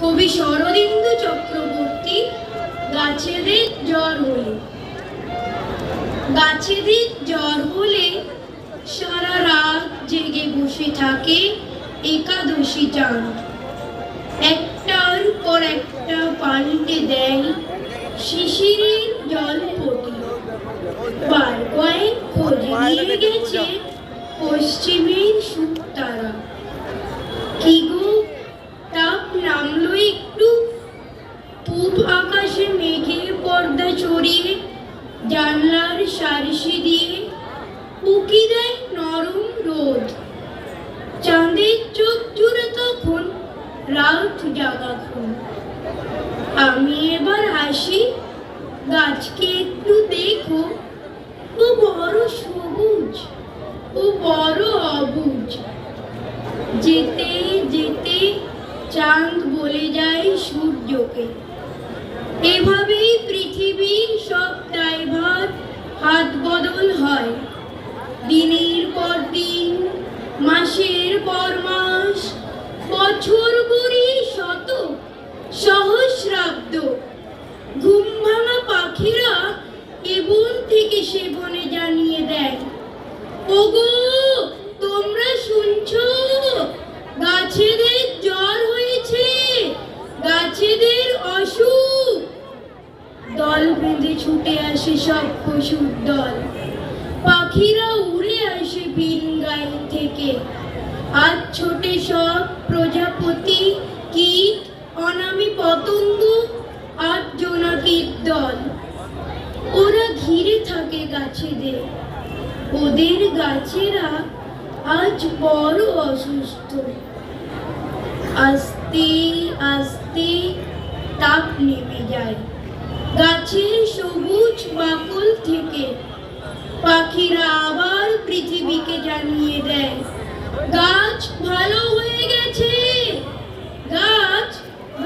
কবি শরদিন্দু চক্রবর্তী গাছেদের জ্বর হলে। গাছেদের জ্বর হলে সারা রাত জেগে বসে থাকে একাদশী চাঁদ। একটার পর একটা পাল্টে দেয় শিশিরের জল পটি বার কয়েক খোঁজে নিয়ে গেছে পশ্চিমের সুতারা কি গো সারসি দিয়ে উকি দেয় নরম রোদ। চাঁদের চোখ জুড়ে তখন রাত জাগাক্ষণ আমি এবার আসি, গাছকে একটু দেখো। ও বড় সবুজ, ও বড় অবুজ। যেতে যেতে চাঁদ বলে যায় সূর্যকে। এভাবেই পৃথিবীর সব দায়ভার হাত বদল হয়। দিনের পর দিন, মাসের পর মাস, বছর গুড়ি শত, সহস্রাব্দ। ঘুম ভাঙা পাখিরা এবন থেকে সে বনে জানিয়ে দেয় ওগো তোমরা শুনছো গাছেদের জ্বর হয়েছে গাছেদের অসুখ দল বেঁধে ছুটে আসে সব পশুর দল। পাখিরা উড়ে আসে বিন গায়ে থেকে। আজ ছোটে সব প্রজাপতি, কীট, অনামী পতঙ্গ আর জোনাকির দল। ওরা ঘিরে থাকে গাছেদের। ওদের গাছেরা আজ বড় অসুস্থ। আস্তে আস্তে তাপ নেমে যায়। গাছের সবুজ বাকল থেকে। পাখিরা আবার পৃথিবীকে জানিয়ে দেয়, গাছ ভালো হয়ে গেছে, গাছ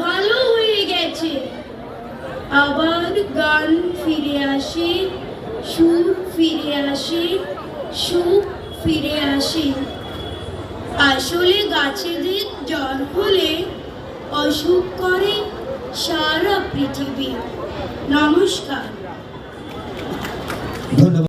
ভালো হয়ে গেছে। আবার গান ফিরে আসে, সুর ফিরে আসে, সুখ ফিরে আসে। আসলে গাছেদের জ্বর হলে অসুখ করে সারা পৃথিবী। নমস্কার।